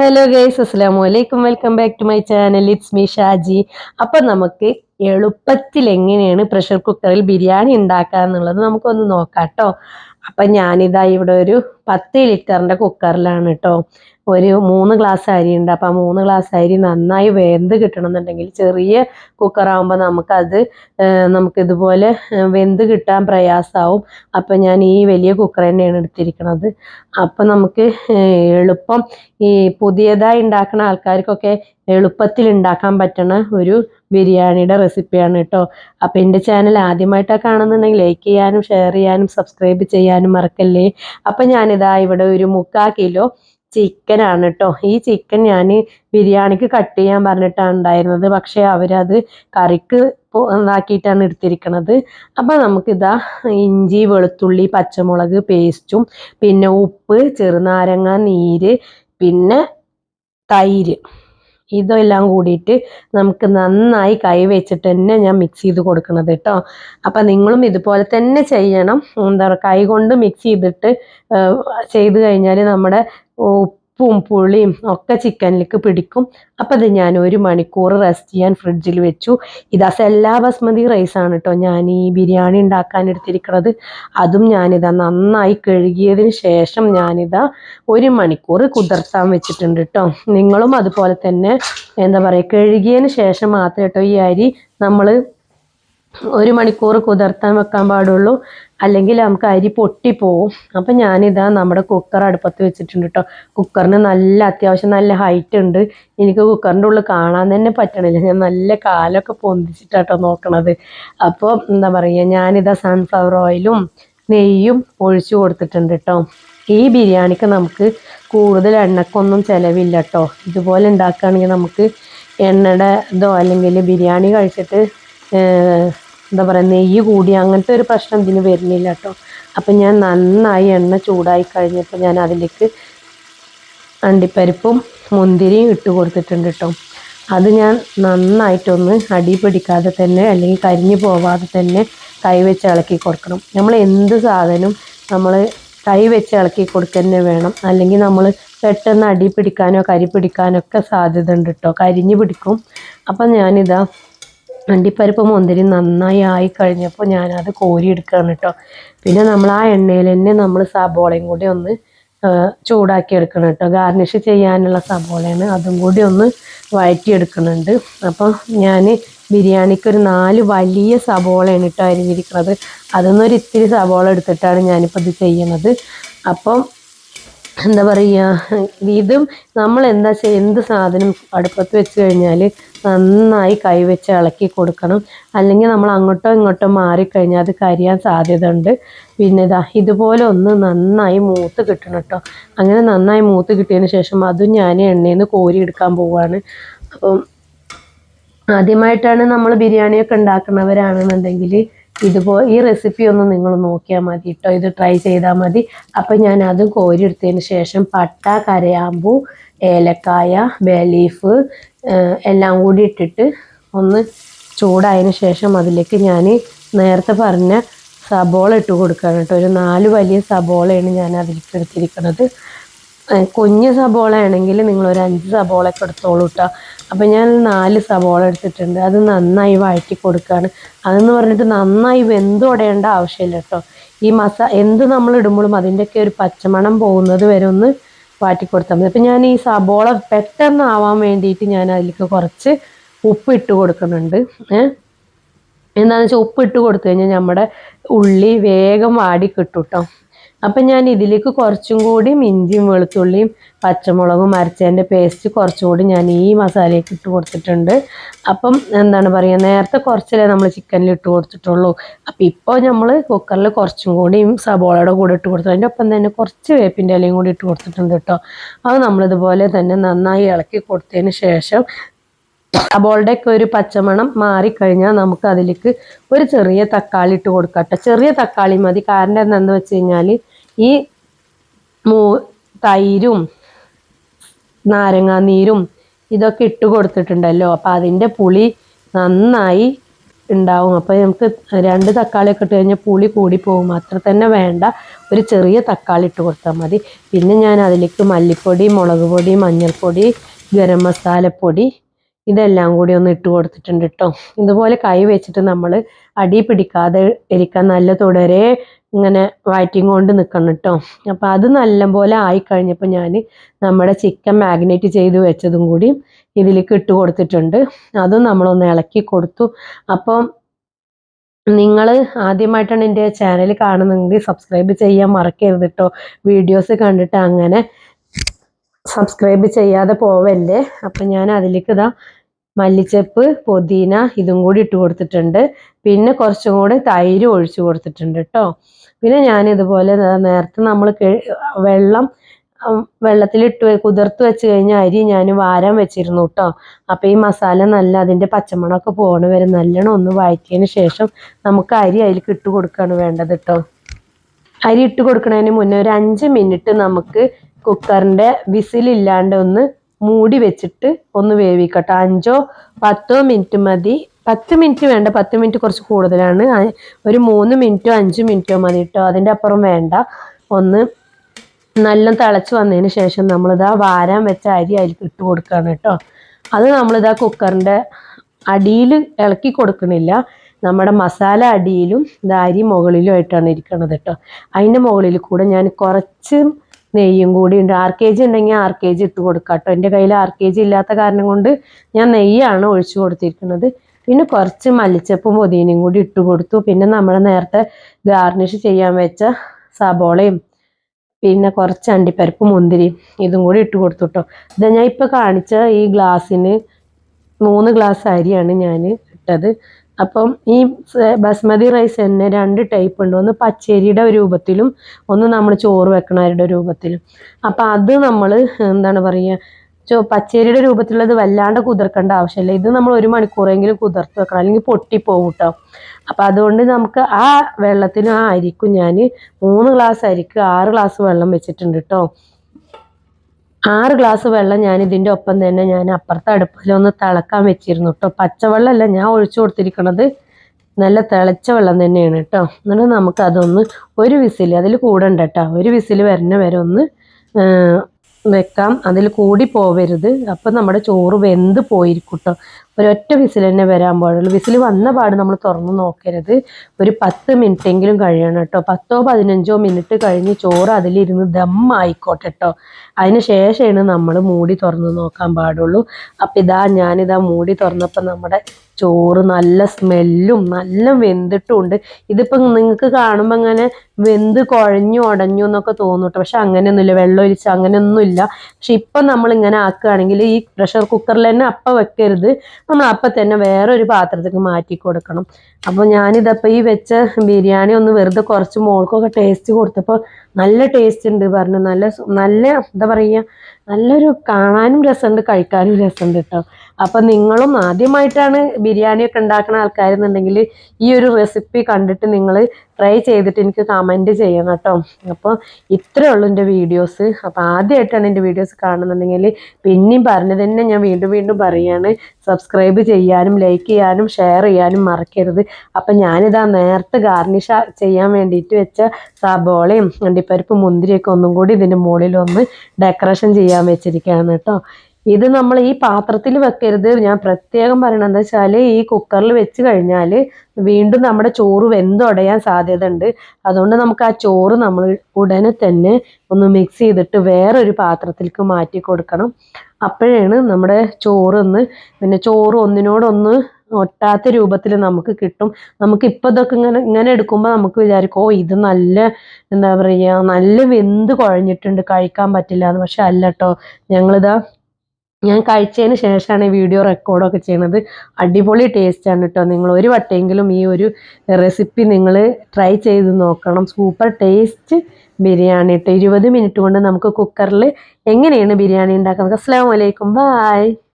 Hello guys അസ്സലാമു അലൈക്കും welcome back to my channel it's me Shaji അപ്പം നമുക്ക് എളുപ്പത്തിൽ എങ്ങനെയാണ് പ്രഷർ കുക്കറിൽ ബിരിയാണി ഉണ്ടാക്കുക എന്നുള്ളത് നമുക്കൊന്ന് നോക്കാം കേട്ടോ അപ്പം ഞാനിതാ ഇവിടെ ഒരു പത്ത് ലിറ്ററിന്റെ കുക്കറിലാണ് കേട്ടോ ഒരു മൂന്ന് ഗ്ലാസ് അരി ഉണ്ട്. അപ്പം ആ മൂന്ന് ഗ്ലാസ് അരി നന്നായി വെന്ത് കിട്ടണമെന്നുണ്ടെങ്കിൽ ചെറിയ കുക്കറാകുമ്പോൾ നമുക്കത് നമുക്കിതുപോലെ വെന്ത് കിട്ടാൻ പ്രയാസമാവും അപ്പം ഞാൻ ഈ വലിയ കുക്കർ തന്നെയാണ് എടുത്തിരിക്കുന്നത് അപ്പം നമുക്ക് എളുപ്പം ഈ പുതിയതായി ഉണ്ടാക്കുന്ന ആൾക്കാർക്കൊക്കെ എളുപ്പത്തിൽ ഉണ്ടാക്കാൻ പറ്റുന്ന ഒരു ബിരിയാണിയുടെ റെസിപ്പിയാണ് കേട്ടോ അപ്പം എന്റെ ചാനൽ ആദ്യമായിട്ടാണ് കാണുന്നുണ്ടെങ്കിൽ ലൈക്ക് ചെയ്യാനും ഷെയർ ചെയ്യാനും സബ്സ്ക്രൈബ് ചെയ്യാനും മറക്കല്ലേ? അപ്പം ഞാനിതാ ഇവിടെ ഒരു മുക്കാ കിലോ ചിക്കനാണ് കേട്ടോ ഈ ചിക്കൻ ഞാൻ ബിരിയാണിക്ക് കട്ട് ചെയ്യാൻ പറഞ്ഞിട്ടാണ് ഉണ്ടായിരുന്നത്. പക്ഷേ അവരത് കറിക്ക് ഇതാക്കിയിട്ടാണ് എടുത്തിരിക്കുന്നത് അപ്പം നമുക്കിതാ ഇഞ്ചി വെളുത്തുള്ളി പച്ചമുളക് പേസ്റ്റും പിന്നെ ഉപ്പ് ചെറുനാരങ്ങ നീര് പിന്നെ തൈര്. ഇതെല്ലാം കൂടിയിട്ട് നമുക്ക് നന്നായി കൈ വെച്ചിട്ട് തന്നെ ഞാൻ മിക്സ് ചെയ്ത് കൊടുക്കുന്നത് കേട്ടോ അപ്പം നിങ്ങളും ഇതുപോലെ തന്നെ ചെയ്യണം. എന്താ പറയുക കൈ കൊണ്ട് മിക്സ് ചെയ്തിട്ട് ചെയ്ത് കഴിഞ്ഞാൽ നമ്മുടെ ഉപ്പും പുളിയും ഒക്കെ ചിക്കനിലേക്ക് പിടിക്കും. അപ്പം അത് ഞാൻ ഒരു മണിക്കൂർ റെസ്റ്റ് ചെയ്യാൻ ഫ്രിഡ്ജിൽ വെച്ചു. ഇതാ സെല്ലാ ബസ്മതി റൈസാണ് കേട്ടോ ഞാൻ ഈ ബിരിയാണി ഉണ്ടാക്കാൻ എടുത്തിരിക്കുന്നത് അതും ഞാനിതാ നന്നായി കഴുകിയതിന് ശേഷം ഞാനിതാ ഒരു മണിക്കൂർ കുതിർത്താൻ വെച്ചിട്ടുണ്ട് കേട്ടോ നിങ്ങളും അതുപോലെ തന്നെ എന്താ പറയുക കഴുകിയതിന് ശേഷം മാത്രമേ കേട്ടോ ഈ അരി നമ്മൾ ഒരു മണിക്കൂർ കുതിർത്താൻ വെക്കാൻ പാടുള്ളൂ. അല്ലെങ്കിൽ നമുക്ക് അരി പൊട്ടിപ്പോവും അപ്പം ഞാനിതാ നമ്മുടെ കുക്കർ അടുപ്പത്ത് വെച്ചിട്ടുണ്ട് കേട്ടോ കുക്കറിന് നല്ല അത്യാവശ്യം നല്ല ഹൈറ്റ് ഉണ്ട്. എനിക്ക് കുക്കറിന്റെ ഉള്ളിൽ കാണാൻ തന്നെ പറ്റണില്ല. ഞാൻ നല്ല കാലൊക്കെ പൊന്തിച്ചിട്ടാട്ടോ നോക്കണത്. അപ്പോൾ എന്താ പറയുക ഞാനിതാ സൺഫ്ലവർ ഓയിലും നെയ്യും ഒഴിച്ചു കൊടുത്തിട്ടുണ്ട് കേട്ടോ ഈ ബിരിയാണിക്ക് നമുക്ക് കൂടുതൽ എണ്ണക്കൊന്നും ചിലവില്ല കേട്ടോ ഇതുപോലെ ഉണ്ടാക്കുകയാണെങ്കിൽ നമുക്ക് എണ്ണയുടെ ഇതോ അല്ലെങ്കിൽ ബിരിയാണി കഴിച്ചിട്ട് എന്താ പറയുക നെയ്യ് കൂടി അങ്ങനത്തെ ഒരു പ്രശ്നം ഇതിന് വരുന്നില്ല കേട്ടോ. അപ്പം ഞാൻ നന്നായി എണ്ണ ചൂടായി കഴിഞ്ഞപ്പോൾ ഞാൻ അതിലേക്ക് അണ്ടിപ്പരിപ്പും മുന്തിരിയും ഇട്ട് കൊടുത്തിട്ടുണ്ട് കേട്ടോ. അത് ഞാൻ നന്നായിട്ടൊന്ന് അടി പിടിക്കാതെ തന്നെ അല്ലെങ്കിൽ കരിഞ്ഞു പോവാതെ തന്നെ കൈ വെച്ച് ഇളക്കി കൊടുക്കണം. നമ്മൾ എന്ത് സാധനവും നമ്മൾ കൈ വെച്ച് ഇളക്കി കൊടുക്കുക വേണം. അല്ലെങ്കിൽ നമ്മൾ പെട്ടെന്ന് അടി പിടിക്കാനോ കരി പിടിക്കാനോ ഒക്കെ സാധ്യത ഉണ്ട് കേട്ടോ. കരിഞ്ഞു പിടിക്കും. അപ്പം ഞാനിതാ അണ്ടിപ്പരിപ്പ് മുന്തിരി നന്നായി ആയി കഴിഞ്ഞപ്പോൾ ഞാനത് കോരിയെടുക്കുകയാണ് കേട്ടോ പിന്നെ നമ്മൾ ആ എണ്ണയിൽ തന്നെ നമ്മൾ സബോളയും കൂടി ഒന്ന് ചൂടാക്കി എടുക്കണം കേട്ടോ ഗാർണിഷ് ചെയ്യാനുള്ള സബോളയാണ് അതും കൂടി ഒന്ന് വഴറ്റിയെടുക്കുന്നുണ്ട് അപ്പം ഞാൻ ബിരിയാണിക്ക് ഒരു നാല് വലിയ സബോളയാണ് കേട്ടോ അരിഞ്ഞിരിക്കുന്നത്. അതൊന്നൊരു ഇത്തിരി സബോള എടുത്തിട്ടാണ് ഞാനിപ്പോൾ ഇത് ചെയ്യുന്നത്. അപ്പം എന്താ പറയുക ഇതും നമ്മൾ എന്താ ചെയ്യുക എന്ത് സാധനം അടുപ്പത്ത് വെച്ച് കഴിഞ്ഞാൽ നന്നായി കൈവച്ച് ഇളക്കി കൊടുക്കണം. അല്ലെങ്കിൽ നമ്മൾ അങ്ങോട്ടോ ഇങ്ങോട്ടോ മാറിക്കഴിഞ്ഞാൽ അത് കരിയാൻ സാധ്യത ഉണ്ട് പിന്നെ ഇതാ ഇതുപോലെ ഒന്ന് നന്നായി മൂത്ത് കിട്ടണം കേട്ടോ. അങ്ങനെ നന്നായി മൂത്ത് കിട്ടിയതിന് ശേഷം അതും ഞാൻ എണ്ണയിൽ നിന്ന് കോരി എടുക്കാൻ പോവുകയാണ് അപ്പം ആദ്യമായിട്ടാണ് നമ്മൾ ബിരിയാണിയൊക്കെ ഉണ്ടാക്കുന്നവരാണെന്നുണ്ടെങ്കിൽ ഇതുപോ ഈ റെസിപ്പി ഒന്ന് നിങ്ങൾ നോക്കിയാൽ മതി കേട്ടോ ഇത് ട്രൈ ചെയ്താൽ മതി. അപ്പം ഞാൻ അതും കോരിയെടുത്തതിന് ശേഷം പട്ട കരയാമ്പൂ ഏലക്കായ ബേലീഫ് എല്ലാം കൂടി ഇട്ടിട്ട് ഒന്ന് ചൂടായതിന് ശേഷം അതിലേക്ക് ഞാൻ നേരത്തെ പറഞ്ഞ സബോള ഇട്ട് കൊടുക്കുകയാണ് കേട്ടോ ഒരു നാല് വലിയ സബോളയാണ് ഞാൻ അതിലേക്ക് എടുത്തിരിക്കുന്നത് കുഞ്ഞ് സബോള ആണെങ്കിൽ നിങ്ങൾ ഒരു അഞ്ച് സബോള ഒക്കെ എടുത്തോളൂ കേട്ടോ അപ്പം ഞാൻ നാല് സബോള എടുത്തിട്ടുണ്ട്. അത് നന്നായി വഴറ്റി കൊടുക്കുകയാണ് അതെന്ന് പറഞ്ഞിട്ട് നന്നായി വെന്തുടയേണ്ട ആവശ്യമില്ല കേട്ടോ ഈ മസ എന്ത് നമ്മൾ ഇടുമ്പോഴും അതിന്റെയൊക്കെ ഒരു പച്ചമണം പോകുന്നത് വരെ ഒന്ന് വാറ്റി കൊടുത്താൽ മതി. അപ്പം ഞാൻ ഈ സബോള പെട്ടെന്ന് ആവാൻ വേണ്ടിയിട്ട് ഞാൻ അതിലേക്ക് കുറച്ച് ഉപ്പ് ഇട്ട് കൊടുക്കുന്നുണ്ട്. ഏഹ് എന്താണെന്ന് വെച്ചാൽ ഉപ്പ് ഇട്ട് കൊടുത്തു കഴിഞ്ഞാൽ നമ്മുടെ ഉള്ളി വേഗം വാടി കിട്ടും കേട്ടോ അപ്പം ഞാൻ ഇതിലേക്ക് കുറച്ചും കൂടി ഇഞ്ചിയും വെളുത്തുള്ളിയും പച്ചമുളകും അരച്ചതിന്റെ പേസ്റ്റ് കുറച്ചും കൂടി ഞാൻ ഈ മസാലയ്ക്ക് ഇട്ട് കൊടുത്തിട്ടുണ്ട്. അപ്പം എന്താണ് പറയുക നേരത്തെ കുറച്ചല്ലേ നമ്മൾ ചിക്കനിൽ ഇട്ട് കൊടുത്തിട്ടുള്ളൂ. അപ്പം ഇപ്പോൾ നമ്മൾ കുക്കറിൽ കുറച്ചും കൂടി സബോളയുടെ കൂടെ ഇട്ട് കൊടുത്തു അതിന്റെ ഒപ്പം തന്നെ കുറച്ച് വേപ്പിന്റെ ഇലയും കൂടി ഇട്ട് കൊടുത്തിട്ടുണ്ട് കേട്ടോ. അത് നമ്മളിതുപോലെ തന്നെ നന്നായി ഇളക്കി കൊടുത്തതിന് ശേഷം സബോളയുടെ ഒക്കെ ഒരു പച്ചമണം മാറിക്കഴിഞ്ഞാൽ നമുക്ക് അതിലേക്ക് ഒരു ചെറിയ തക്കാളി ഇട്ട് കൊടുക്കട്ടെ ചെറിയ തക്കാളി മതി. കാരണം എന്താണെന്ന് വെച്ച് കഴിഞ്ഞാൽ ഈ മൂ തൈരും നാരങ്ങാനീരും ഇതൊക്കെ ഇട്ട് കൊടുത്തിട്ടുണ്ടല്ലോ. അപ്പം അതിന്റെ പുളി നന്നായി ഉണ്ടാവും. അപ്പോൾ നമുക്ക് രണ്ട് തക്കാളിയൊക്കെ ഇട്ട് കഴിഞ്ഞാൽ പുളി കൂടി പോകും അത്ര തന്നെ വേണ്ട. ഒരു ചെറിയ തക്കാളി ഇട്ട് കൊടുത്താൽ മതി. പിന്നെ ഞാൻ അതിലേക്ക് മല്ലിപ്പൊടി മുളക് പൊടി മഞ്ഞൾപ്പൊടി ഗരം മസാലപ്പൊടി ഇതെല്ലാം കൂടി ഒന്ന് ഇട്ട് കൊടുത്തിട്ടുണ്ട് കേട്ടോ ഇതുപോലെ കൈ വെച്ചിട്ട് നമ്മൾ അടി പിടിക്കാതെ ഇരിക്കാൻ നല്ല തുടരെ ഇങ്ങനെ വയറ്റിങ് കൊണ്ട് നിൽക്കണം കേട്ടോ അപ്പോൾ അത് നല്ലപോലെ ആയി കഴിഞ്ഞപ്പോൾ ഞാൻ നമ്മുടെ ചിക്കൻ മാഗ്നേറ്റ് ചെയ്ത് വെച്ചതും കൂടി ഇതിലേക്ക് ഇട്ട് കൊടുത്തിട്ടുണ്ട്. അതും നമ്മളൊന്ന് ഇളക്കി കൊടുത്തു. അപ്പം നിങ്ങൾ ആദ്യമായിട്ടാണ് എന്റെ ചാനൽ കാണുന്നതെങ്കിൽ സബ്സ്ക്രൈബ് ചെയ്യാൻ മറക്കരുത് കേട്ടോ വീഡിയോസ് കണ്ടിട്ട് അങ്ങനെ സബ്സ്ക്രൈബ് ചെയ്യാതെ പോവല്ലേ? അപ്പം ഞാൻ അതിലേക്ക് ഇതാ മല്ലിച്ചപ്പ് പുതിന ഇതും കൂടി ഇട്ട് കൊടുത്തിട്ടുണ്ട്. പിന്നെ കുറച്ചും കൂടി തൈര് ഒഴിച്ചു കൊടുത്തിട്ടുണ്ട് കേട്ടോ പിന്നെ ഞാൻ ഇതുപോലെ നേരത്തെ നമ്മൾ വെള്ളം വെള്ളത്തിലിട്ട് കുതിർത്ത് വെച്ച് കഴിഞ്ഞ അരി ഞാൻ വാരം വെച്ചിരുന്നു കേട്ടോ അപ്പോൾ ഈ മസാല നല്ല അതിന്റെ പച്ചമണമൊക്കെ പോകണ വരെ നല്ലോണം ഒന്ന് വഴറ്റിയതിന് ശേഷം നമുക്ക് അരി അതിലേക്ക് ഇട്ട് കൊടുക്കുകയാണ് വേണ്ടത് കേട്ടോ അരി ഇട്ട് കൊടുക്കുന്നതിന് മുന്നേ ഒരു അഞ്ച് മിനിറ്റ് നമുക്ക് കുക്കറിന്റെ വിസിലില്ലാണ്ട് ഒന്ന് മൂടി വെച്ചിട്ട് ഒന്ന് വേവിക്കട്ടെ. അഞ്ചോ പത്തോ മിനിറ്റ് മതി. പത്ത് മിനിറ്റ് വേണ്ട പത്ത് മിനിറ്റ് കുറച്ച് കൂടുതലാണ്. ഒരു മൂന്ന് മിനിറ്റോ അഞ്ച് മിനിറ്റോ മതി കേട്ടോ. അതിന്റെ അപ്പുറം വേണ്ട. ഒന്ന് നല്ല തിളച്ച് വന്നതിന് ശേഷം നമ്മളിതാ വാരാൻ വെച്ച അരി അതിലേക്ക് ഇട്ട് കൊടുക്കുകയാണ് കേട്ടോ. അത് നമ്മളിതാ കുക്കറിന്റെ അടിയിൽ ഇളക്കി കൊടുക്കണില്ല. നമ്മുടെ മസാല അടിയിലും ഇത് അരി മുകളിലും ആയിട്ടാണ് ഇരിക്കുന്നത് കേട്ടോ. അതിന്റെ മുകളിൽ കൂടെ ഞാൻ കുറച്ച് നെയ്യും കൂടി ഉണ്ട്. ആർ കെ ജി ഉണ്ടെങ്കിൽ ആർ കെ ജി ഇട്ട് കൊടുക്കാം കേട്ടോ എന്റെ കയ്യിൽ ആർ കെ ജി ഇല്ലാത്ത കാരണം കൊണ്ട് ഞാൻ നെയ്യാണ് ഒഴിച്ചു കൊടുത്തിരിക്കുന്നത്. പിന്നെ കുറച്ച് മല്ലിച്ചപ്പും പുതിനയും കൂടി ഇട്ട് കൊടുത്തു. പിന്നെ നമ്മൾ നേരത്തെ ഗാർണിഷ് ചെയ്യാൻ വെച്ച സബോളയും പിന്നെ കുറച്ച് അണ്ടിപ്പരിപ്പ് മുന്തിരിയും ഇതും കൂടി ഇട്ട് കൊടുത്തു കേട്ടോ ഇത് ഞാൻ ഇപ്പോൾ കാണിച്ച ഈ ഗ്ലാസ്സിന് മൂന്ന് ഗ്ലാസ് അരിയാണ് ഞാൻ ഇട്ടത്. അപ്പം ഈ ബസ്മതി റൈസ് തന്നെ രണ്ട് ടൈപ്പ് ഉണ്ട്. ഒന്ന് പച്ചരിയുടെ രൂപത്തിലും ഒന്ന് നമ്മൾ ചോറ് വെക്കണവരുടെ രൂപത്തിലും. അപ്പം അത് നമ്മൾ എന്താണ് പറയുക ചോ പച്ചരിയുടെ രൂപത്തിലുള്ളത് വല്ലാണ്ട് കുതിർക്കേണ്ട ആവശ്യമില്ല ഇത് നമ്മൾ ഒരു മണിക്കൂറെങ്കിലും കുതിർത്ത് വെക്കണം. അല്ലെങ്കിൽ പൊട്ടിപ്പോവും കേട്ടോ അപ്പം അതുകൊണ്ട് നമുക്ക് ആ വെള്ളത്തിന് ആ അരിക്കും ഞാൻ മൂന്ന് ഗ്ലാസ് അരിക്ക് ആറ് ഗ്ലാസ് വെള്ളം വെച്ചിട്ടുണ്ട് കേട്ടോ ആറ് ഗ്ലാസ് വെള്ളം ഞാൻ ഇതിന്റെ ഒപ്പം തന്നെ ഞാൻ അപ്പുറത്തെ അടുപ്പിലൊന്ന് തിളക്കാൻ വെച്ചിരുന്നു കേട്ടോ പച്ചവെള്ളമല്ല ഞാൻ ഒഴിച്ചു കൊടുത്തിരിക്കണത് നല്ല തിളച്ച വെള്ളം തന്നെയാണ് കേട്ടോ എന്നിട്ട് നമുക്ക് അതൊന്ന് ഒരു വിസിൽ അതിൽ കൂടണ്ട കേട്ടോ ഒരു വിസിൽ വരുന്ന വരെ ഒന്ന് വെക്കാം. അതിൽ കൂടി പോവരുത്. അപ്പം നമ്മുടെ ചോറ് വെന്ത് പോയിരിക്കും കേട്ടോ ഒരൊറ്റ വിസിൽ തന്നെ വരാൻ പാടുള്ളൂ. വിസിൽ വന്ന പാട് നമ്മൾ തുറന്ന് നോക്കരുത്. ഒരു പത്ത് മിനിറ്റ് എങ്കിലും കഴിയണം കേട്ടോ. പത്തോ പതിനഞ്ചോ മിനിറ്റ് കഴിഞ്ഞ് ചോറ് അതിലിരുന്ന് ദം ആയിക്കോട്ടെ കേട്ടോ. അതിന് ശേഷമാണ് നമ്മൾ മൂടി തുറന്ന് നോക്കാൻ പാടുള്ളൂ. അപ്പം ഇതാ ഞാനിതാ മൂടി തുറന്നപ്പോൾ നമ്മുടെ ചോറ് നല്ല സ്മെല്ലും നല്ല വെന്തിട്ടുമുണ്ട് ഇതിപ്പം നിങ്ങൾക്ക് കാണുമ്പോൾ അങ്ങനെ വെന്ത് കുഴഞ്ഞു ഉടഞ്ഞു എന്നൊക്കെ തോന്നും കേട്ടോ പക്ഷെ അങ്ങനെയൊന്നുമില്ല. വെള്ളം ഒഴിച്ച് അങ്ങനെയൊന്നുമില്ല. പക്ഷെ ഇപ്പം നമ്മൾ ഇങ്ങനെ ആക്കുകയാണെങ്കിൽ ഈ പ്രഷർ കുക്കറിൽ തന്നെ അപ്പം വെക്കരുത്. നമ്മൾ അപ്പം തന്നെ വേറെ ഒരു പാത്രത്തേക്ക് മാറ്റി കൊടുക്കണം. അപ്പോൾ ഞാനിതപ്പോൾ ഈ വെച്ച ബിരിയാണി ഒന്ന് വെറുതെ കുറച്ച് മോൾക്കൊക്കെ ടേസ്റ്റ് കൊടുത്തപ്പോൾ നല്ല ടേസ്റ്റ് ഉണ്ട് പറഞ്ഞു നല്ല നല്ല എന്താ പറയുക നല്ലൊരു കാണാനും രസമുണ്ട് കഴിക്കാനും രസമുണ്ട് കേട്ടോ അപ്പം നിങ്ങളും ആദ്യമായിട്ടാണ് ബിരിയാണിയൊക്കെ ഉണ്ടാക്കുന്ന ആൾക്കാരെന്നുണ്ടെങ്കിൽ ഈ ഒരു റെസിപ്പി കണ്ടിട്ട് നിങ്ങൾ ട്രൈ ചെയ്തിട്ട് എനിക്ക് കമന്റ് ചെയ്യണം കേട്ടോ അപ്പോൾ ഇത്രയേ ഉള്ളൂ എന്റെ വീഡിയോസ് അപ്പോൾ ആദ്യമായിട്ടാണ് എന്റെ വീഡിയോസ് കാണുന്നുണ്ടെങ്കിൽ പിന്നെയും പറഞ്ഞത് തന്നെ ഞാൻ വീണ്ടും വീണ്ടും പറയുകയാണ് സബ്സ്ക്രൈബ് ചെയ്യാനും ലൈക്ക് ചെയ്യാനും ഷെയർ ചെയ്യാനും മറക്കരുത്. അപ്പം ഞാനിതാ നേരത്തെ ഗാർണിഷ ചെയ്യാൻ വേണ്ടിയിട്ട് വെച്ച സബോളയും അണ്ടിപ്പരിപ്പ് മുന്തിരിയൊക്കെ ഒന്നും കൂടി ഇതിന്റെ മുകളിൽ ഒന്ന് ഡെക്കറേഷൻ ചെയ്യാൻ വെച്ചിരിക്കുകയാണ് കേട്ടോ. ഇത് നമ്മൾ ഈ പാത്രത്തിൽ വെക്കരുത്. ഞാൻ പ്രത്യേകം പറയണത് വെച്ചാൽ ഈ കുക്കറിൽ വെച്ച് കഴിഞ്ഞാൽ വീണ്ടും നമ്മുടെ ചോറ് വെന്തുടയാൻ സാധ്യത ഉണ്ട്. അതുകൊണ്ട് നമുക്ക് ആ ചോറ് നമ്മൾ ഉടനെ തന്നെ ഒന്ന് മിക്സ് ചെയ്തിട്ട് വേറൊരു പാത്രത്തിലേക്ക് മാറ്റി കൊടുക്കണം. അപ്പോഴാണ് നമ്മുടെ ചോറ് ഒന്ന് പിന്നെ ചോറ് ഒന്നിനോടൊന്ന് ഒട്ടാത്ത രൂപത്തിൽ നമുക്ക് കിട്ടും. നമുക്ക് ഇപ്പോൾ ഇതൊക്കെ ഇങ്ങനെ ഇങ്ങനെ എടുക്കുമ്പോൾ നമുക്ക് വിചാരിക്കും ഓ ഇത് നല്ല എന്താ പറയുക നല്ല വെന്ത് കുഴഞ്ഞിട്ടുണ്ട് കഴിക്കാൻ പറ്റില്ല എന്ന്. പക്ഷെ അല്ല കേട്ടോ ഞങ്ങളിതാ ഞാൻ കഴിച്ചതിന് ശേഷമാണ് ഈ വീഡിയോ റെക്കോർഡൊക്കെ ചെയ്യുന്നത്. അടിപൊളി ടേസ്റ്റാണ് കേട്ടോ നിങ്ങൾ ഒരു വട്ടമെങ്കിലും ഈ ഒരു റെസിപ്പി നിങ്ങൾ ട്രൈ ചെയ്ത് നോക്കണം. സൂപ്പർ ടേസ്റ്റ് ബിരിയാണി കേട്ടോ ഇരുപത് മിനിറ്റ് കൊണ്ട് നമുക്ക് കുക്കറിൽ എങ്ങനെയാണ് ബിരിയാണി ഉണ്ടാക്കുന്നത്? അസ്സാം വലൈക്കും ബായ്